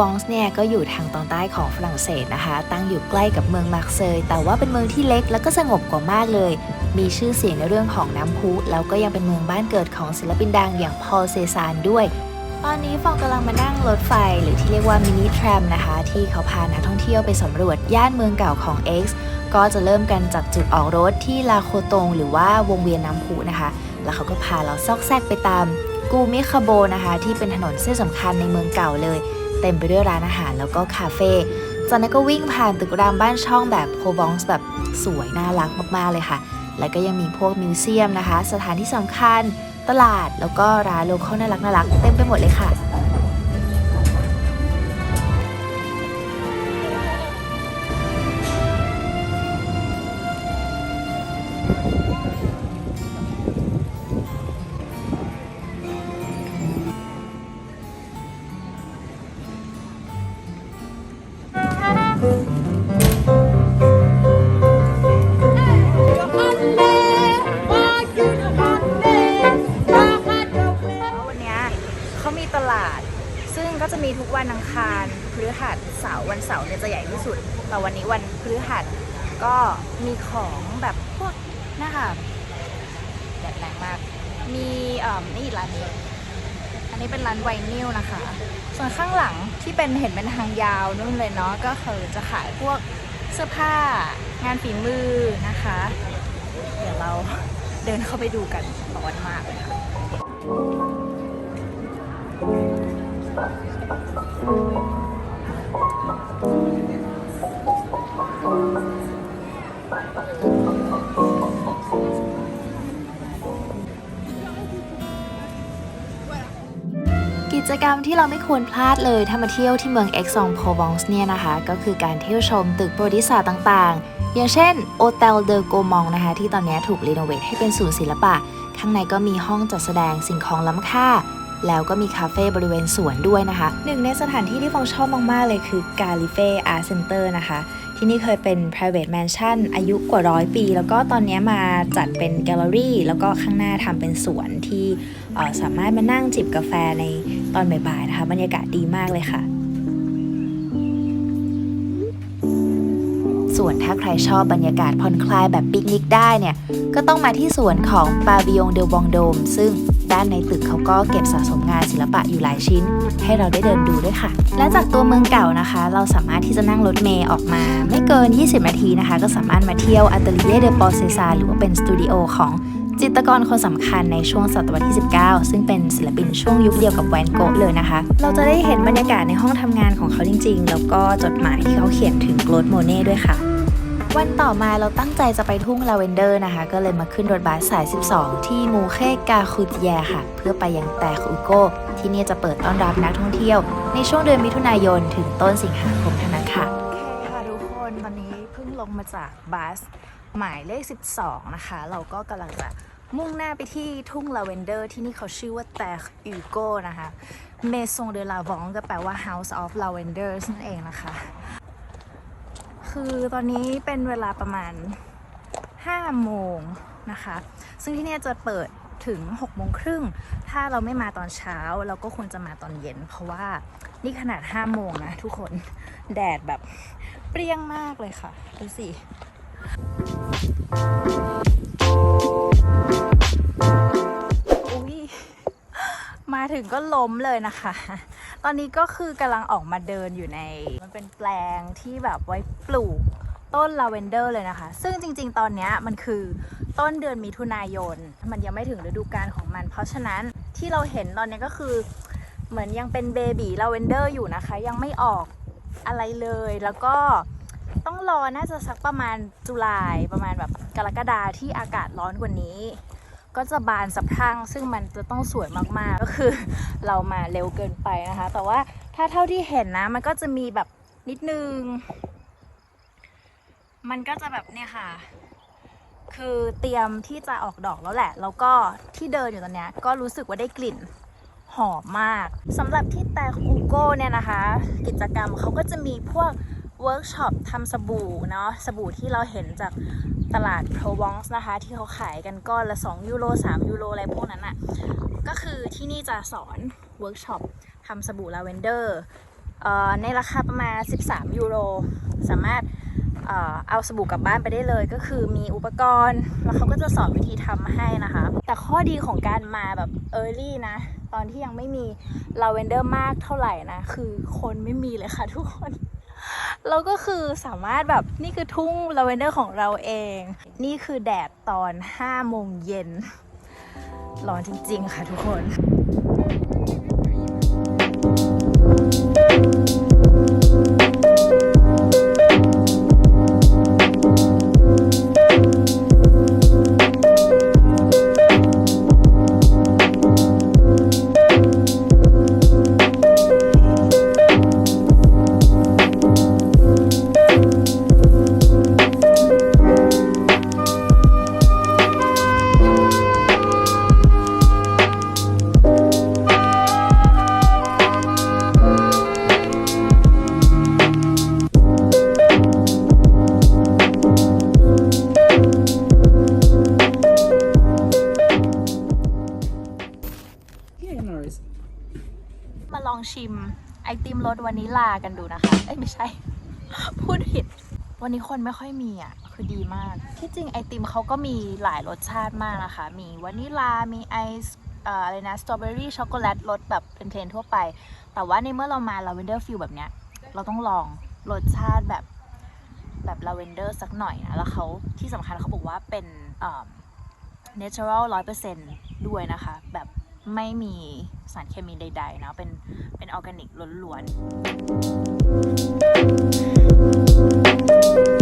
วองส์เนี่ยก็อยู่ทางตอนใต้ของฝรั่งเศสนะคะ ตั้งอยู่ใกล้กับเมืองมาร์เซยแต่ว่าเป็นเมืองที่เล็กแล้วก็สงบกว่ามากเลย มีชื่อเสียงในเรื่องของน้ำพุแล้วก็ยังเป็นเมืองบ้านเกิดของศิลปินดังอย่างพอลเซซานด้วยตอนนี้ฟองกำลังมานั่งรถไฟหรือที่เรียกว่ามินิทรัมนะคะ ที่เขาพานักท่องเที่ยวไปสำรวจย่านเมืองเก่าของ X ก็จะเริ่มกันจากจุดออกรถที่ลาโคตง หรือว่าวงเวียนน้ำพุนะคะ แล้วเขาก็พาเราซอกแซกไปตามกูมิคาโบนะคะ ที่เป็นถนนเส้นสำคัญในเมืองเก่าเลย เต็มไปด้วยร้านอาหารแล้วก็คาเฟ่จากนั้นก็วิ่งผ่านตึกรามบ้านช่องแบบโพบองส์แบบสวยน่ารักมากๆเลยค่ะ แล้วก็ยังมีพวกมิวเซียมนะคะ สถานที่สำคัญ ตลาดแล้วก็ร้านโลคอลน่ารักน่ารักเต็มไปหมดเลยค่ะ ทุกวันอังคารพฤหัสเสาร์วันเสาร์เนี่ยจะใหญ่ที่สุด แต่วันนี้วันพฤหัสก็มีของแบบพวกนะคะแดดแรงมาก มีเอ่อนี่ร้านนี้อันนี้เป็นร้านไวนิลนะคะ ส่วนข้างหลังที่เป็นเห็นเป็นทางยาวนู่นเลยเนาะก็คือจะขายพวกเสื้อผ้างานฝีมือนะคะ เดี๋ยวเราเดินเข้าไปดูกันร้อนมากเลยค่ะ กิจกรรมที่เราไม่ควรพลาดเลยถ้ามาเที่ยวที่เมือง e x o n p r o v e n c e เนี่ยนะคะ ก็คือการเที่ยวชมตึกประวัติศาสตร์ต่างๆ อย่างเช่น Hotel de g o m o n g นะคะ ที่ตอนนี้ถูกรีโนเวทให้เป็นศูนย์ศิลปะ ข้างในก็มีห้องจัดแสดงสิ่งของล้ำค่า แล้วก็มีคาเฟ่บริเวณสวนด้วยนะคะ หนึ่งในสถานที่ที่ฟองชอบมากๆเลยคือ g a l i f e Art Center นะคะ ที่นี่เคยเป็น private mansion อายุกว่าร้อยปี แล้วก็ตอนนี้มาจัดเป็นแกลเลอรี่ แล้วก็ข้างหน้าทำเป็นสวนที่สามารถมานั่งจิบกาแฟในตอนบ่ายๆนะคะบรรยากาศดีมากเลยค่ะส่วนถ้าใครชอบบรรยากาศผ่อนคลายแบบปิกนิกได้เนี่ย ก็ต้องมาที่สวนของปาวิยงเดลบองโดม ซึ่ง ด้านในตึกเขาก็เก็บสะสมงานศิลปะอยู่หลายชิ้น ให้เราได้เดินดูด้วยค่ะ และจากตัวเมืองเก่านะคะ เราสามารถที่จะนั่งรถเมล์ออกมา ไม่เกิน 20 นาทีนะคะ ก็สามารถมาเที่ยวอัตเลียเดปอเซซาหรือว่าเป็นสตูดิโอของจิตรกรคนสำคัญในช่วงศตวรรษที่ 19 ซึ่งเป็นศิลปินช่วงยุคเดียวกับแวนโกะเลยนะคะ เราจะได้เห็นบรรยากาศในห้องทำงานของเขาจริง ๆ แล้วก็จดหมายที่เขาเขียนถึงโกลดโมเน่ด้วยค่ะ วันต่อมาเราตั้งใจจะไปทุ่งลาเวนเดอร์นะคะ ก็เลยมาขึ้นรถบัสสาย 12 ที่มูเค่กาคุตแยค่ะ เพื่อไปยังแตคุโกที่นี่จะเปิดต้อนรับนักท่องเที่ยว ในช่วงเดือนมิถุนายนถึงต้นสิงหาคมเท่านั้นค่ะโอเคค่ะทุกคนตอนนี้เพิ่งลงมาจากบัสหมายเลข 12 นะคะ เราก็กำลังจะมุ่งหน้าไปที่ทุ่งลาเวนเดอร์ที่นี่เขาชื่อว่าแตกอูโกนะคะเมซงเดลาวองก็แปลว่า House of Lavenders นั่นเองนะคะ คือตอนนี้เป็นเวลาประมาณ 5 โมงนะคะ ซึ่งที่นี่จะเปิดถึง6โมงครึ่ง ถ้าเราไม่มาตอนเช้าเราก็ควรจะมาตอนเย็น เพราะว่านี่ขนาด 5 โมงนะทุกคนแดดแบบเปรี้ยงมากเลยค่ะ ดูสิ อุ๊ยมาถึงก็ล้มเลยนะคะ ตอนนี้ก็คือกำลังออกมาเดินอยู่ใน มันเป็นแปลงที่แบบไว้ปลูกต้นลาเวนเดอร์เลยนะคะ ซึ่งจริงๆ ตอนนี้มันคือต้นเดือนมิถุนายน มันยังไม่ถึงฤดูกาลของมัน เพราะฉะนั้นที่เราเห็นตอนนี้ก็คือเหมือนยังเป็นเบบีลาเวนเดอร์อยู่นะคะ ยังไม่ออกอะไรเลย แล้วก็ต้องรอน่าจะสักประมาณจุลายประมาณแบบกรกฎาที่อากาศร้อนกว่านี้ ก็จะบานสะพรั่งซึ่งมันจะต้องสวยมากๆ ก็คือเรามาเร็วเกินไปนะคะ แต่ว่าถ้าเท่าที่เห็นนะ มันก็จะมีแบบนิดนึง มันก็จะแบบเนี่ยค่ะ คือเตรียมที่จะออกดอกแล้วแหละ แล้วก็ที่เดินอยู่ตอนเนี้ยก็รู้สึกว่าได้กลิ่นหอมมากสำหรับที่แต่คูโก้เนี่ยนะคะ กิจกรรมเขาก็จะมีพวก เวิร์กช็อปทำสบู่เนาะสบู่ที่เราเห็นจากตลาด p r o v e n c e นะคะ ที่เขาขายกันก้อนละ 2 ยูโร 3 ยูโร อะไรพวกนั้นอะ่ะ ก็คือที่นี่จะสอนเวิร์กช็อปทำสบู่ลาเวนเดอร์เอ่อในราคาประมาณ 13 ยูโร สามารถเอ่อเอาสบู่กลับบ้านไปได้เลย ก็คือมีอุปกรณ์ แล้วเขาก็จะสอนวิธีทำให้นะคะ แต่ข้อดีของการมาแบบ Early นะ ตอนที่ยังไม่มีลาเวนเดอร์มากเท่าไหร่นะ คือคนไม่มีเลยค่ะทุกคน เราก็คือสามารถแบบนี่คือทุ่งลาเวนเดอร์ของเราเอง นี่คือแดดตอน5โมงเย็นร้อนจริง ๆ ค่ะทุกคน ชิมไอติมรสวานิลากันดูนะคะ เอ้ยไม่ใช่ พูดผิด วันนี้คนไม่ค่อยมีอะ คือดีมาก ที่จริงไอติมเขาก็มีหลายรสชาติมากนะคะ มีวานิลา มีไอซ์อะไรนะ สตรอเบอรี่ ช็อกโกแลต รสแบบเป็นเพลนทั่วไป แต่ว่าในเมื่อเรามาลาเวนเดอร์ฟิลแบบเนี้ย เราต้องลองรสชาติแบบแบบลาเวนเดอร์สักหน่อยนะ แล้วเขาที่สำคัญเขาบอกว่าเป็นเอ่อ natural ร้อยเปอร์เซ็นด้วยนะคะ แบบ ไม่มีสารเคมีใดๆนะเป็นเป็นออร์แกนิกล้วนๆ